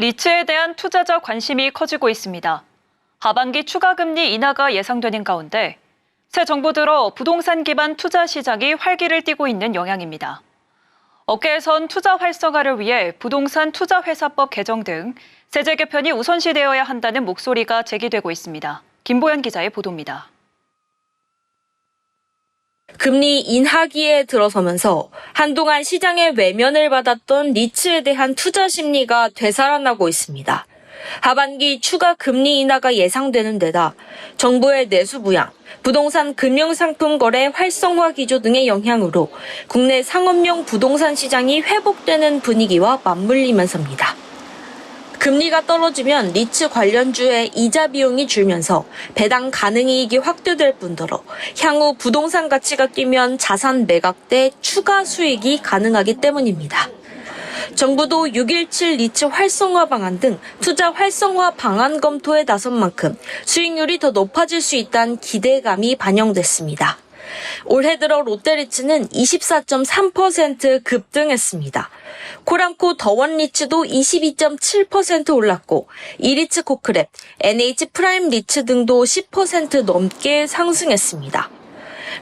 리츠에 대한 투자자 관심이 커지고 있습니다. 하반기 추가 금리 인하가 예상되는 가운데 새 정부 들어 부동산 기반 투자 시장이 활기를 띠고 있는 영향입니다. 업계에선 투자 활성화를 위해 부동산 투자회사법 개정 등 세제 개편이 우선시되어야 한다는 목소리가 제기되고 있습니다. 김보현 기자의 보도입니다. 금리 인하기에 들어서면서 한동안 시장의 외면을 받았던 리츠에 대한 투자 심리가 되살아나고 있습니다. 하반기 추가 금리 인하가 예상되는 데다 정부의 내수 부양, 부동산 금융 상품 거래 활성화 기조 등의 영향으로 국내 상업용 부동산 시장이 회복되는 분위기와 맞물리면서입니다. 금리가 떨어지면 리츠 관련주의 이자 비용이 줄면서 배당 가능이익이 확대될 뿐더러 향후 부동산 가치가 뛰면 자산 매각 때 추가 수익이 가능하기 때문입니다. 정부도 6.17 리츠 활성화 방안 등 투자 활성화 방안 검토에 나선 만큼 수익률이 더 높아질 수 있다는 기대감이 반영됐습니다. 올해 들어 롯데리츠는 24.3% 급등했습니다. 코람코 더원리츠도 22.7% 올랐고 이리츠 코크랩, NH 프라임 리츠 등도 10% 넘게 상승했습니다.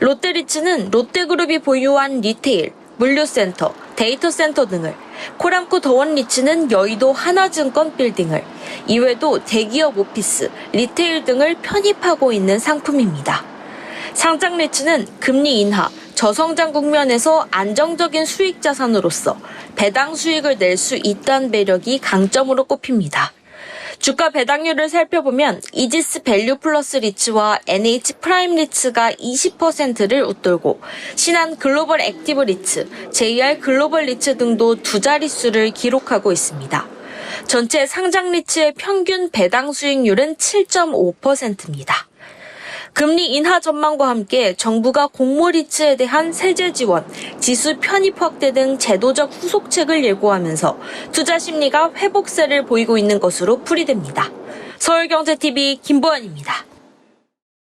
롯데리츠는 롯데그룹이 보유한 리테일, 물류센터, 데이터센터 등을, 코람코 더원리츠는 여의도 하나증권 빌딩을, 이외에도 대기업 오피스, 리테일 등을 편입하고 있는 상품입니다. 상장 리츠는 금리 인하, 저성장 국면에서 안정적인 수익 자산으로서 배당 수익을 낼 수 있다는 매력이 강점으로 꼽힙니다. 주가 배당률을 살펴보면 이지스 밸류 플러스 리츠와 NH 프라임 리츠가 20%를 웃돌고 신한 글로벌 액티브 리츠, JR 글로벌 리츠 등도 두 자릿수를 기록하고 있습니다. 전체 상장 리츠의 평균 배당 수익률은 7.5%입니다. 금리 인하 전망과 함께 정부가 공모 리츠에 대한 세제 지원, 지수 편입 확대 등 제도적 후속책을 예고하면서 투자 심리가 회복세를 보이고 있는 것으로 풀이됩니다. 서울경제TV 김보연입니다.